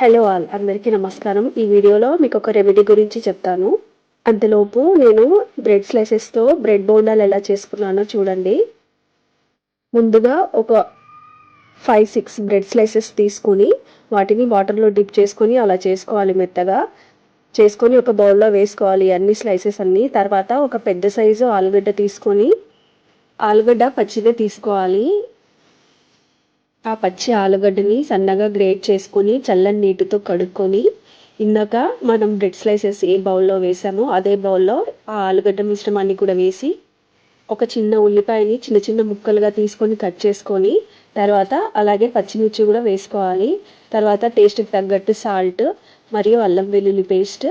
Hello all అందరికీ నమస్కారం. ఈ వీడియోలో మీకు ఒక రెమెడీ గురించి చెప్తాను. అంతలోపు నేను బ్రెడ్ స్లైసెస్తో బ్రెడ్ బోండాలు ఎలా చేసుకున్నానో చూడండి. ముందుగా ఒక ఫైవ్ సిక్స్ బ్రెడ్ స్లైసెస్ తీసుకొని వాటిని వాటర్లో డిప్ చేసుకొని అలా చేసుకోవాలి మెత్తగా. చేసుకొని ఒక బౌల్లో వేసుకోవాలి అన్ని స్లైసెస్ అన్నీ. తర్వాత ఒక పెద్ద సైజు ఆలుగడ్డ తీసుకొని ఆలుగడ్డ పచ్చిదే తీసుకోవాలి. ఆ పచ్చి ఆలుగడ్డని సన్నగా గ్రేట్ చేసుకొని చల్లని నీటితో కడుక్కొని ఇందాక మనం బ్రెడ్ స్లైసెస్ ఏ బౌల్లో వేసామో అదే బౌల్లో ఆ ఆలుగడ్డ మిశ్రమాన్ని కూడా వేసి ఒక చిన్న ఉల్లిపాయని చిన్న చిన్న ముక్కలుగా తీసుకొని కట్ చేసుకొని తర్వాత అలాగే పచ్చిమిర్చి కూడా వేసుకోవాలి. తర్వాత టేస్ట్కి తగ్గట్టు సాల్ట్ మరియు అల్లం వెల్లుల్లి పేస్ట్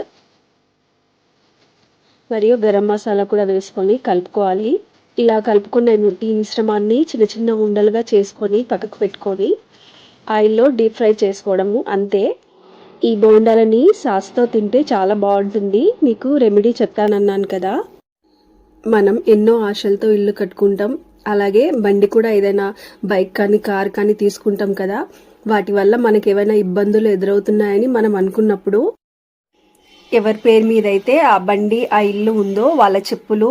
మరియు గరం మసాలా కూడా వేసుకొని కలుపుకోవాలి. ఇలా కలుపుకున్న ఈ మిశ్రమాన్ని చిన్న చిన్న ఉండలుగా చేసుకొని పక్కకు పెట్టుకొని ఆయిల్లో డీప్ ఫ్రై చేసుకోవడము అంతే. ఈ బోండాలని సాస్తో తింటే చాలా బాగుంటుంది. మీకు రెమెడీ చెప్తానన్నాను కదా. మనం ఎన్నో ఆశలతో ఇల్లు కట్టుకుంటాం. అలాగే బండి కూడా ఏదైనా బైక్ కానీ కార్ కానీ తీసుకుంటాం కదా. వాటి వల్ల మనకి ఏమైనా ఇబ్బందులు ఎదురవుతున్నాయని మనం అనుకున్నప్పుడు ఎవరి పేరు మీద అయితే ఆ బండి ఆ ఇల్లు ఉందో వాళ్ళ చెప్పులు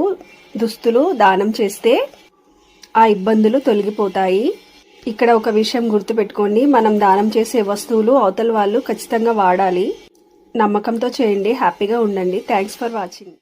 దుస్తులు దానం చేస్తే ఆ ఇబ్బందులు తొలగిపోతాయి. ఇక్కడ ఒక విషయం గుర్తుపెట్టుకోండి. మనం దానం చేసే వస్తువులు అవతల వాళ్ళు ఖచ్చితంగా వాడాలి. నమ్మకంతో చేయండి. హ్యాపీగా ఉండండి. Thanks for watching